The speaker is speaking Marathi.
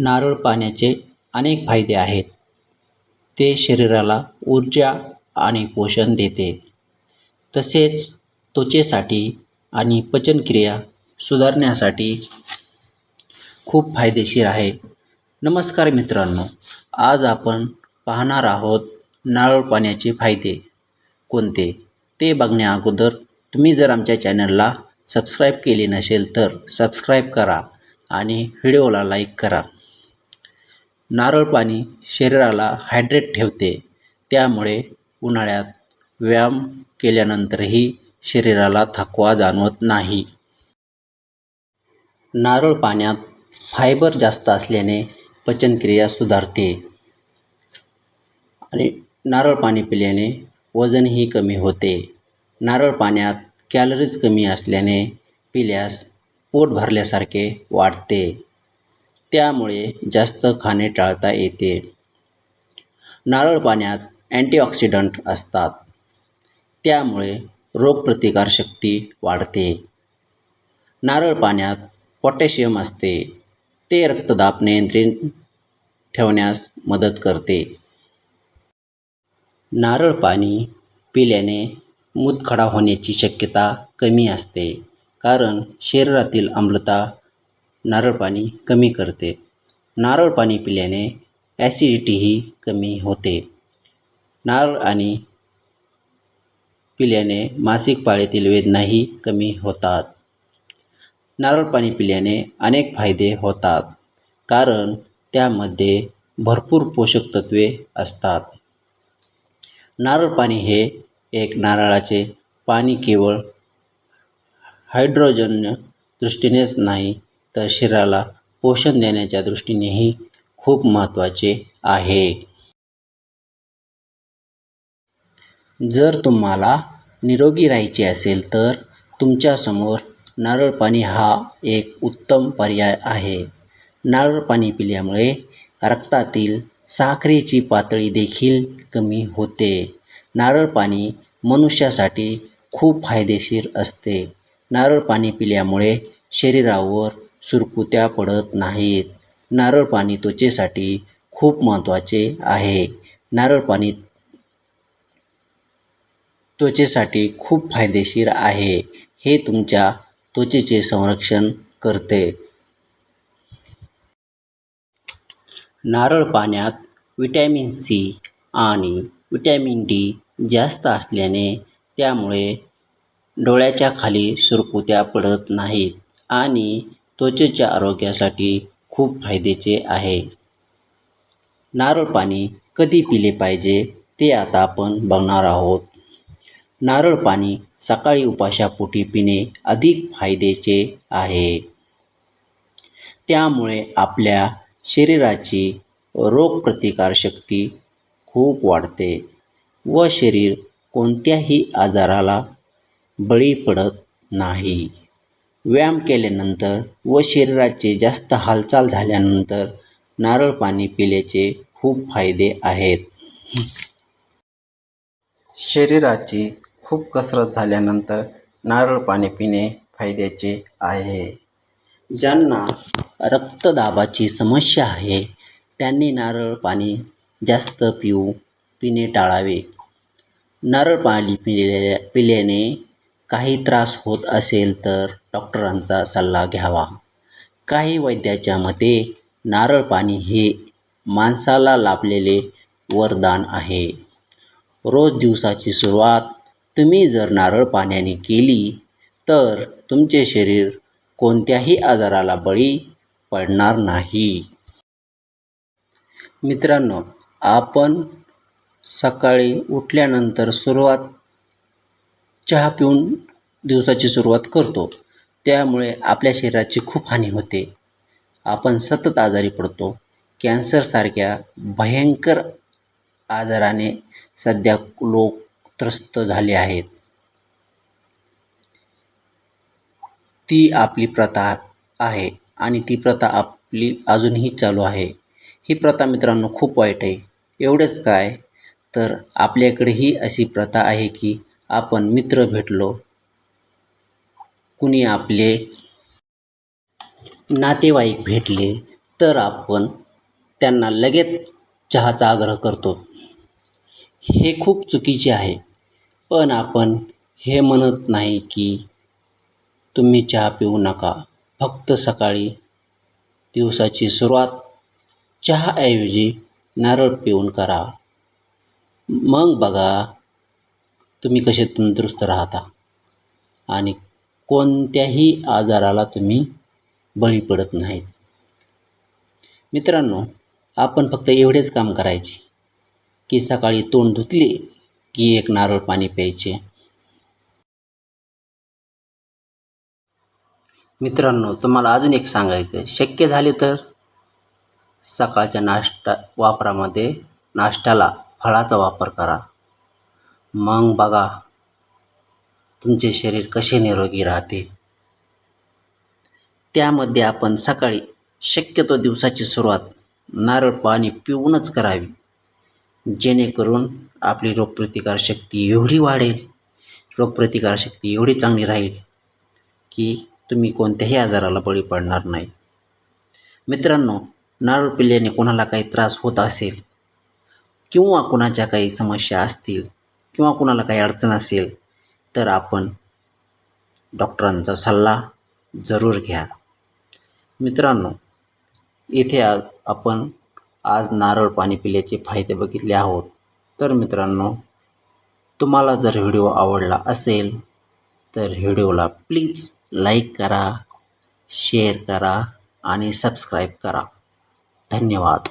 नारळ पाण्याचे अनेक फायदे आहेत. ते शरीराला ऊर्जा आणि पोषण देते. तसेच त्वचेसाठी आणि पचनक्रिया सुधारण्यासाठी खूप फायदेशीर आहे. नमस्कार मित्रांनो आज आपण पाहणार आहोत नारळ पाण्याचे फायदे. कोणते? ते बघण्या अगोदर तुम्ही जर आमच्या चॅनलला सबस्क्राईब केले नसेल तर सबस्क्राईब करा आणि व्हिडिओला लाईक करा. नारळ पाणी शरीराला हायड्रेट ठेवते. त्यामुळे उन्हाळ्यात व्यायाम केल्यानंतरही शरीराला थकवा जाणवत नाही. नारळ पाण्यात फायबर जास्त असल्याने पचनक्रिया सुधारते. आणि नारळ पाणी पिल्याने वजनही कमी होते. नारळ पाण्यात कॅलरीज कमी असल्याने पिल्यास पोट भरल्यासारखे वाटते त्यामुळे जास्त खाणे टाळता येते. नारळ पाण्यात अँटीऑक्सिडंट असतात. त्यामुळे रोगप्रतिकारशक्ती वाढते. नारळ पाण्यात पोटॅशियम असते. ते रक्तदाब नियंत्रित ठेवण्यास मदत करते. नारळ पाणी पिल्याने मूतखडा होण्याची शक्यता कमी असते. कारण शरीरातील आम्लता नारळ पाणी कमी करते. नारळ पाणी पिल्याने ॲसिडिटीही कमी होते. नारळ आणि पिल्याने मासिक पाळीतील वेदनाही कमी होतात. नारळ पाणी पिल्याने अनेक फायदे होतात कारण त्यामध्ये भरपूर पोषक तत्वे असतात. नारळ पाणी हे एक नारळाचे पाणी केवळ हायड्रोजन दृष्टीनेच नाही तर शरीराला पोषण देण्याच्या दृष्टीनेही खूप महत्त्वाचे आहे. जर तुम्हाला निरोगी राहायचे असेल तर तुमच्यासमोर नारळ पाणी हा एक उत्तम पर्याय आहे. नारळ पाणी पिल्यामुळे रक्तातील साखरेची पातळी देखील कमी होते. नारळ पाणी मनुष्यासाठी खूप फायदेशीर असते. नारळ पाणी पिल्यामुळे शरीरावर सुरकुत्या पडत नाहीत. नारळ पाणी त्वचेसाठी खूप महत्त्वाचे आहे. नारळ पाणी त्वचेसाठी खूप फायदेशीर आहे. हे तुमच्या त्वचेचे संरक्षण करते. नारळ पाण्यात विटॅमिन सी आणि विटॅमिन डी जास्त असल्याने त्यामुळे डोळ्याच्या खाली सुरकुत्या पडत नाहीत आणि त्वचेच्या आरोग्यासाठी खूप फायद्याचे आहे. नारळ पाणी कधी पिले पाहिजे ते आता आपण बघणार आहोत. नारळ पाणी सकाळी उपाशापोटी पिणे अधिक फायद्याचे आहे. त्यामुळे आपल्या शरीराची रोगप्रतिकारशक्ती खूप वाढते व शरीर कोणत्याही आजाराला बळी पडत नाही. व्यायाम केल्यानंतर व शरीराचे जास्त हालचाल झाल्यानंतर नारळ पाणी पिल्याचे खूप फायदे आहेत. शरीराची खूप कसरत झाल्यानंतर नारळ पाणी पिणे फायद्याचे आहे. ज्यांना रक्तदाबाची समस्या आहे त्यांनी नारळ पाणी जास्त पिऊ पिणे टाळावे. नारळ पाणी पिल्या पिल्याने काही त्रास होत असेल तर डॉक्टरांचा सल्ला घ्यावा. काही वैद्याच्या मते नारळ पाणी हे माणसाला लाभलेले वरदान आहे. रोज दिवसाची सुरुवात तुम्ही जर नारळ पाण्याने केली तर तुमचे शरीर कोणत्याही आजाराला बळी पडणार नाही. मित्रांनो आपण सकाळी उठल्यानंतर सुरुवात चहा पिऊन दिवसाची सुरुवात करतो. त्यामुळे आपल्या शरीराची खूप हानी होते. आपण सतत आजारी पडतो. कॅन्सरसारख्या भयंकर आजाराने सध्या लोक त्रस्त झाले आहेत. ती आपली प्रथा आहे आणि ती प्रथा आपली अजूनही चालू आहे. ही प्रथा मित्रांनो खूप वाईट आहे. एवढंच काय? तर आपल्याकडेही अशी प्रथा आहे की आपण मित्र भेटलो. कुणी आपले नातेवाईक भेटले तर आपण त्यांना लगेच चहाचा आग्रह करतो. हे खूप चुकीचे आहे. पण आपण हे म्हणत नाही की तुम्ही चहा पिऊ नका. फक्त सकाळी दिवसाची सुरुवात चहाऐवजी नारळ पिऊन करा. मग बघा तुम्ही कसे तंदुरुस्त राहता? आणि कोणत्याही आजाराला तुम्ही बळी पडत नाहीत. मित्रांनो आपण फक्त एवढेच काम करायचे की सकाळी तोंड धुतले की एक नारळ पाणी प्यायचे. मित्रांनो तुम्हाला अजून एक सांगायचं आहे शक्य झाले तर सकाळच्या नाश्ता वापरामध्ये नाश्त्याला फळाचा वापर करा. मग बघा तुमचे शरीर कसे निरोगी राहते. त्यामध्ये आपण सकाळी शक्यतो दिवसाची सुरुवात नारळ पाणी पिऊनच करावी. जेणेकरून आपली रोगप्रतिकारशक्ती एवढी वाढेल रोगप्रतिकारशक्ती एवढी चांगली राहील की तुम्ही कोणत्याही आजाराला बळी पडणार नाही. मित्रांनो नारळ पिल्याने कोणाला काही त्रास होत असेल किंवा कुणाच्या काही समस्या असतील किंवा कुणाला काही अडचण असेल तर आपण डॉक्टरांचा सल्ला जरूर घ्या. मित्रांनो इथे आज आपण आज नारळ पाणी पिल्याचे फायदे बघितले आहोत. तर मित्रांनो तुम्हाला जर व्हिडिओ आवडला असेल तर व्हिडिओला प्लीज लाईक करा शेअर करा आणि सबस्क्राईब करा. धन्यवाद.